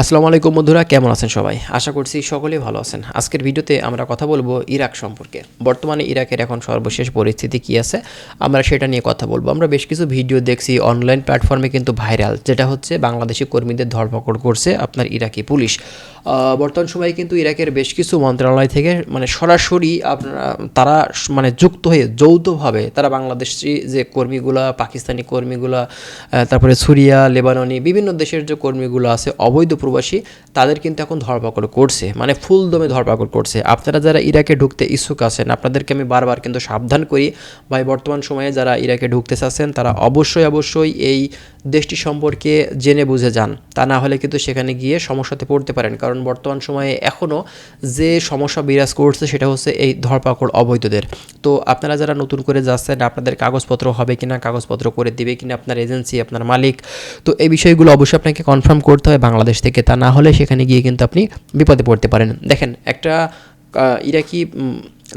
আসসালামু আলাইকুম বন্ধুরা, কেমন আছেন সবাই? আশা করছি সকলেই ভালো আছেন। আজকের ভিডিওতে আমরা কথা বলব ইরাক সম্পর্কে। বর্তমানে ইরাকের এখন সর্বশেষ পরিস্থিতি কী আছে? আমরা সেটা নিয়ে কথা বলব। আমরা বেশ কিছু ভিডিও দেখছি অনলাইন প্ল্যাটফর্মে কিন্তু ভাইরাল, যেটা হচ্ছে বাংলাদেশি কর্মীদের ধরপকড় করছে আপনার ইরাকি পুলিশ। বর্তমান সময়ে কিন্তু ইরাকের বেশ কিছু মন্ত্রণালয় থেকে মানে সরাসরি আপনারা, তারা মানে যুক্ত হয়ে যৌথভাবে তারা বাংলাদেশি যে কর্মীগুলা, পাকিস্তানি কর্মীগুলা তারপরে সুরিয়া, লেবাননি, বিভিন্ন দেশের যে কর্মীগুলো আছে, অবৈধ প্রবাসী, তাদের কিন্তু এখন ধরপাকড় করছে। মানে ফুল দমে ধরপাকড় করছে। আপনারা যারা ইরাকে ঢুকতে ইচ্ছুক আছেন, আপনাদেরকে আমি বারবার কিন্তু সাবধান করি। ভাই, বর্তমান সময়ে যারা ইরাকে ঢুকতে চাচ্ছেন, তারা অবশ্যই অবশ্যই এই দেশটি সম্পর্কে জেনে বুঝে যান। তা না হলে কিন্তু সেখানে গিয়ে সমস্যাতে পড়তে পারেন। কারণ বর্তমান সময়ে এখনও যে সমস্যা বিরাজ করছে, সেটা হচ্ছে এই ধরপাকড় অবৈধদের। তো আপনারা যারা নতুন করে যাচ্ছেন, আপনাদের কাগজপত্র হবে কিনা, কাগজপত্র করে দিবে কিনা, আপনার এজেন্সি, আপনার মালিক, তো এই বিষয়গুলো অবশ্যই আপনাকে কনফার্ম করতে হবে। বাংলাদেশ থেকে তা না হলে সেখানে গিয়ে কিন্তু আপনি বিপদে পড়তে পারেন। দেখেন একটা ইরাকি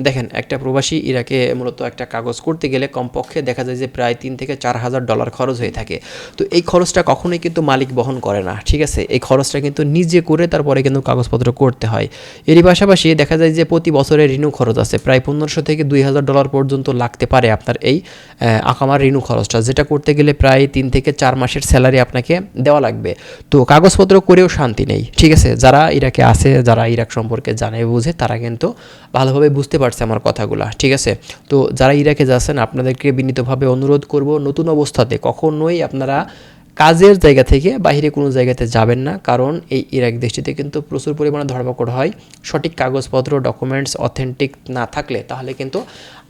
দেখেন, একটা প্রবাসী ইরাকে মূলত একটা কাগজ করতে গেলে কমপক্ষে দেখা যায় যে প্রায় তিন থেকে চার হাজার ডলার খরচ হয়ে থাকে। তো এই খরচটা কখনোই কিন্তু মালিক বহন করে না, ঠিক আছে? এই খরচটা কিন্তু নিজে করে তারপরে কিন্তু কাগজপত্র করতে হয়। এরই পাশাপাশি দেখা যায় যে প্রতি বছরে রিনিউ খরচ আছে, প্রায় পনেরোশো থেকে দুই হাজার ডলার পর্যন্ত লাগতে পারে আপনার এই আকামার রিনিউ খরচটা, যেটা করতে গেলে প্রায় তিন থেকে চার মাসের স্যালারি আপনাকে দেওয়া লাগবে। তো কাগজপত্র করেও শান্তি নেই, ঠিক আছে? যারা ইরাকে আছে, যারা ইরাক সম্পর্কে জানে বুঝে, তারা কিন্তু ভালোভাবে বুঝতে পারছে আমার কথাগুলো, ঠিক আছে? তো যারা ইরাকে যাচ্ছেন, আপনাদেরকে বিনীতভাবে অনুরোধ করব, নতুন অবস্থাতে কখনোই আপনারা কাজের জায়গা থেকে বাইরে কোনো জায়গাতে যাবেন না, কারণ এই ইরাক দেশটিতে কিন্তু প্রচুর পরিমাণে ধরপাকড় হয়। সঠিক কাগজপত্র ডকুমেন্টস অথেন্টিক না থাকলে তাহলে কিন্তু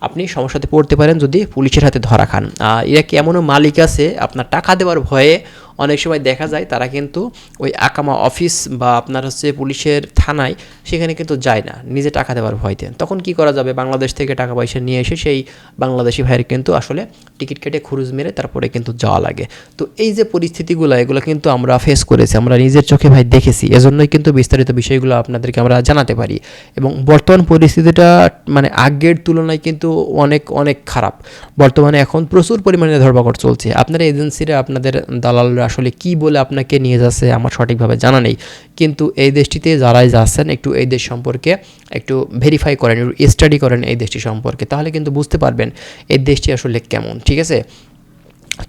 আপনি সমস্যাতে পড়তে পারেন যদি পুলিশের হাতে ধরা খান। ইরাকে এমনও মালিক আছে, আপনার টাকা দেওয়ার ভয়ে অনেক সময় দেখা যায় তারা কিন্তু ওই আকামা অফিস বা আপনার হচ্ছে পুলিশের থানায় সেখানে কিন্তু যায় না, নিজে টাকা দেওয়ার ভয়তে তখন কি করা যাবে? বাংলাদেশ থেকে টাকা পয়সা নিয়ে এসে সেই বাংলাদেশি ভাইয়ের কিন্তু আসলে টিকিট কেটে খুরুজ মেরে তারপরে কিন্তু যাওয়া লাগে। তো এই যে পরিস্থিতিগুলো, এগুলো কিন্তু আমরা ফেস করেছি, আমরা নিজের চোখে ভাই দেখেছি। এজন্যই কিন্তু বিস্তারিত বিষয়গুলো আপনাদেরকে আমরা জানাতে পারি। এবং বর্তমান পরিস্থিতিটা মানে আগের তুলনায় কিন্তু অনেক অনেক খারাপ। বর্তমানে এখন প্রচুর পরিমাণে ধরপাকড় চলছে। আপনার এজেন্সিরা আপনাদের দালালরা আসলে কি বলে আপনাকে নিয়ে যাচ্ছে আমার সঠিকভাবে জানা নেই। কিন্তু এই দেশটিতে যারাই যাচ্ছেন একটু এই দেশ সম্পর্কে একটু ভেরিফাই করেন, একটু স্টাডি করেন এই দেশটি সম্পর্কে, তাহলে কিন্তু বুঝতে পারবেন এই দেশটি আসলে কেমন, ঠিক আছে?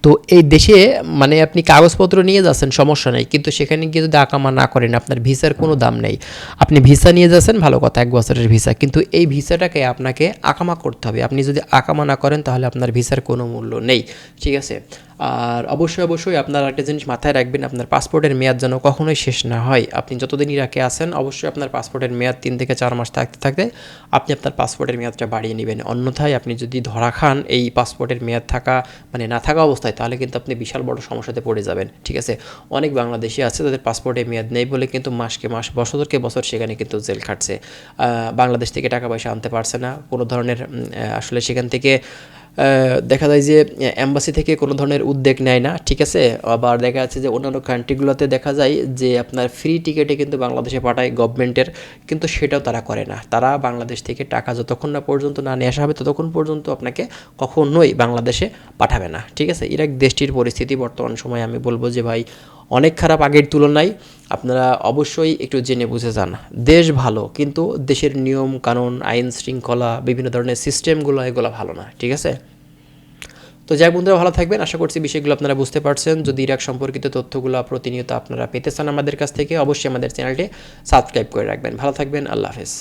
তো এই দেশে মানে আপনি কাগজপত্র নিয়ে যাচ্ছেন, সমস্যা নেই, কিন্তু সেখানে গিয়ে যদি আকামা না করেন, আপনার ভিসার কোনো দাম নেই। আপনি ভিসা নিয়ে যাচ্ছেন, ভালো কথা, এক বছরের ভিসা, কিন্তু এই ভিসাটাকে আপনাকে আকামা করতে হবে। আপনি যদি আকামা না করেন, তাহলে আপনার ভিসার কোনো মূল্য নেই, ঠিক আছে? আর অবশ্যই অবশ্যই আপনার একটা জিনিস মাথায় রাখবেন, আপনার পাসপোর্টের মেয়াদ যেন কখনোই শেষ না হয়। আপনি যতদিন ইরাকে আছেন, অবশ্যই আপনার পাসপোর্টের মেয়াদ তিন থেকে চার মাস থাকতে থাকতে আপনি আপনার পাসপোর্টের মেয়াদটা বাড়িয়ে নেবেন। অন্যথায় আপনি যদি ধরা খান এই পাসপোর্টের মেয়াদ থাকা মানে না থাকা অবস্থায়, তাহলে কিন্তু আপনি বিশাল বড় সমস্যাতে পড়ে যাবেন, ঠিক আছে? অনেক বাংলাদেশি আছে তাদের পাসপোর্টের মেয়াদ নেই বলে কিন্তু মাসকে মাস, বছরকে বছর সেখানে কিন্তু জেল খাটছে। বাংলাদেশ থেকে টাকা পয়সা আনতে পারছে না। কোনো ধরনের আসলে সেখান থেকে দেখা যায় যে অ্যাম্বাসি থেকে কোনো ধরনের উদ্যোগ নেয় না, ঠিক আছে? আবার দেখা যাচ্ছে যে, অন্যান্য কান্ট্রিগুলোতে দেখা যায় যে, আপনার ফ্রি টিকেটে কিন্তু বাংলাদেশে পাঠায় গভর্নমেন্টের কিন্তু সেটাও তারা করে না। তারা বাংলাদেশ থেকে টাকা যতক্ষণ না পর্যন্ত না নিয়ে আসা হবে, ততক্ষণ পর্যন্ত আপনাকে কখনোই বাংলাদেশে পাঠাবে না, ঠিক আছে? ইরাক দেশটির পরিস্থিতি বর্তমান সময়ে আমি বলব যে, ভাই, অনেক খারাপ আগের তুলনায় আপনারা অবশ্যই একটু জেনে বুঝে যান। দেশ ভালো, কিন্তু দেশের নিয়ম, কানুন, আইন শৃঙ্খলা, বিভিন্ন ধরনের সিস্টেমগুলো এগুলো ভালো না, ঠিক আছে? তো যাই বন্ধুরা, ভালো থাকবেন। আশা করছি বিষয়গুলো আপনারা বুঝতে পারছেন। যদি ইরাক সম্পর্কিত তথ্যগুলো প্রতিনিয়ত আপনারা পেতে চান আমাদের কাছ থেকে, অবশ্যই আমাদের চ্যানেলটি সাবস্ক্রাইব করে রাখবেন। ভালো থাকবেন। আল্লাহ হাফেজ।